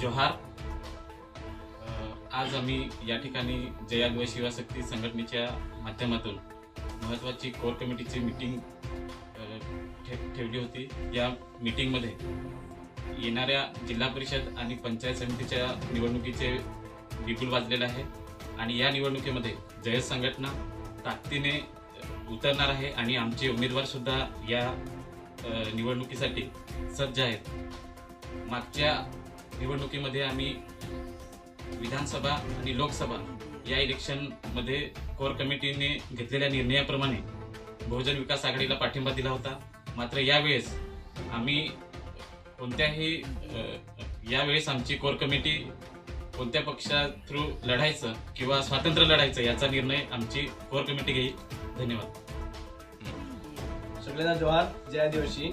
जोहार आज आम्ही या ठिकाणी जयाद्वय शिवाशक्ती शक्ती संघटनेच्या माध्यमातून महत्त्वाची कोर कमिटीची मीटिंग ठेवली होती. या मीटिंगमध्ये येणाऱ्या जिल्हा परिषद आणि पंचायत समितीच्या निवडणुकीचे बिगुल वाजलेलं आहे आणि या निवडणुकीमध्ये जयत संघटना ताकदीने उतरणार आहे आणि आमचे उमेदवारसुद्धा या निवडणुकीसाठी सज्ज आहेत. मागच्या निवडणुकीमध्ये आम्ही विधानसभा आणि लोकसभा या इलेक्शनमध्ये कोर कमिटीने घेतलेल्या निर्णयाप्रमाणे बहुजन विकास आघाडीला पाठिंबा दिला होता. मात्र यावेळेस आम्ही कोणत्याही यावेळेस आमची कोर कमिटी कोणत्या पक्षा थ्रू लढायचं किंवा स्वातंत्र्य लढायचं याचा निर्णय आमची कोर कमिटी घेईल. धन्यवाद. सगळ्यांना जोहार जया दिवशी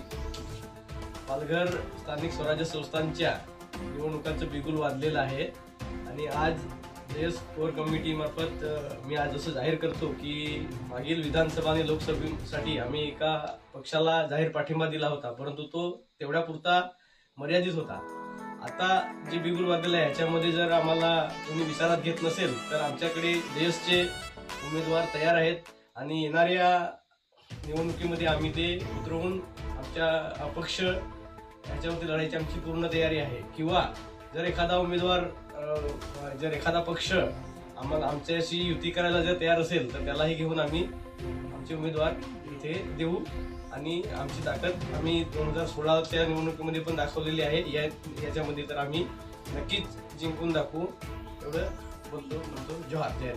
पालघर स्थानिक स्वराज्य संस्थांच्या निवडणुकांचं बिगुल वाजलेलं आहे. आणि आज जेएस कोर कमिटीमार्फत मी आज असं जाहीर करतो की मागील विधानसभा आणि लोकसभेसाठी आम्ही एका पक्षाला जाहीर पाठिंबा दिला होता परंतु तो तेवढ्यापुरता मर्यादित होता. आता जे बिगुल वाजलेलं आहे ह्याच्यामध्ये जर आम्हाला तुम्ही विचारात घेत नसेल तर आमच्याकडे जेएसचे उमेदवार तयार आहेत आणि येणाऱ्या निवडणुकीमध्ये आम्ही ते उतरवून आमच्या अपक्ष याच्यावरती लढायची आमची पूर्ण तयारी आहे. किंवा जर एखादा उमेदवार जर एखादा पक्ष आम्हाला आमच्याशी युती करायला जर तयार असेल तर त्यालाही घेऊन आम्ही आमचे उमेदवार इथे देऊ. आणि आमची ताकद आम्ही दोन हजार सोळाच्या निवडणुकीमध्ये पण दाखवलेली आहे. या याच्यामध्ये तर आम्ही नक्कीच जिंकून दाखवू. एवढं बोलतो म्हणतो जोहार जय